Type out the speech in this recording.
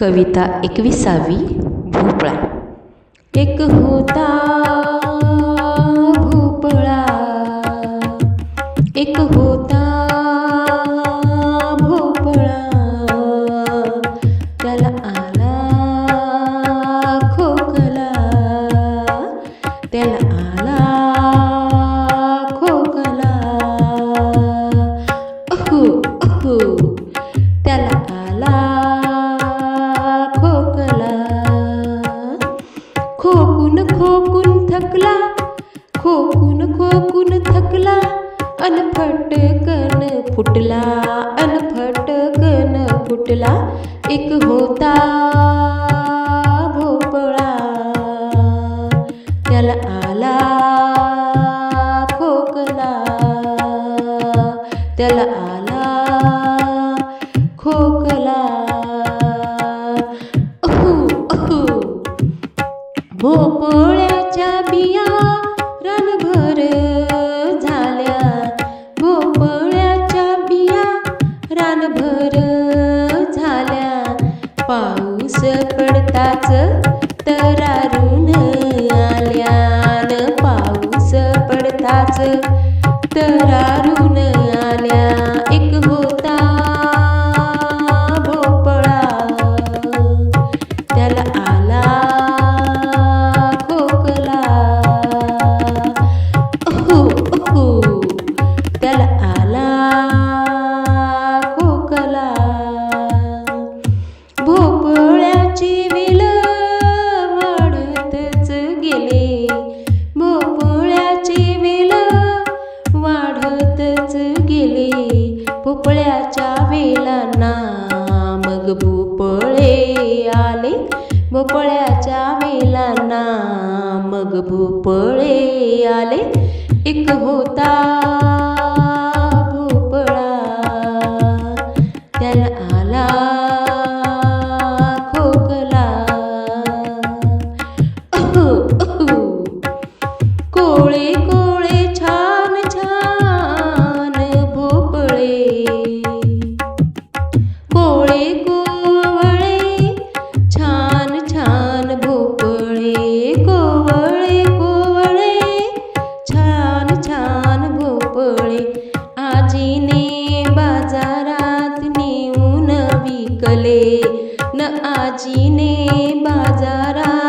कविता एकविसावी भोपळा. एक होता खोकून खोकून थकला खोकून खोकून थकला अन फटकन फुटला अन फटकन फुटला एक होता भोपळा. त्याला आला खोकला. त्याला आला खोकला. भोपळ्याच्या बिया रानभर झाल्या. भोपळ्याच्या बिया रानभर झाल्या. पाऊस पडताच तर वाढतच गेले. भोपळ्याच्या वेलांना मग भोपळे आले. भोपळ्याच्या वेलांना मग भोपळे आले. एक होता कोळे कोवळे छान छान भोपळे कोवळे कोवळे छान छान भोपळे. आजीने बाजारात नेऊन विकले न आजीने बाजारात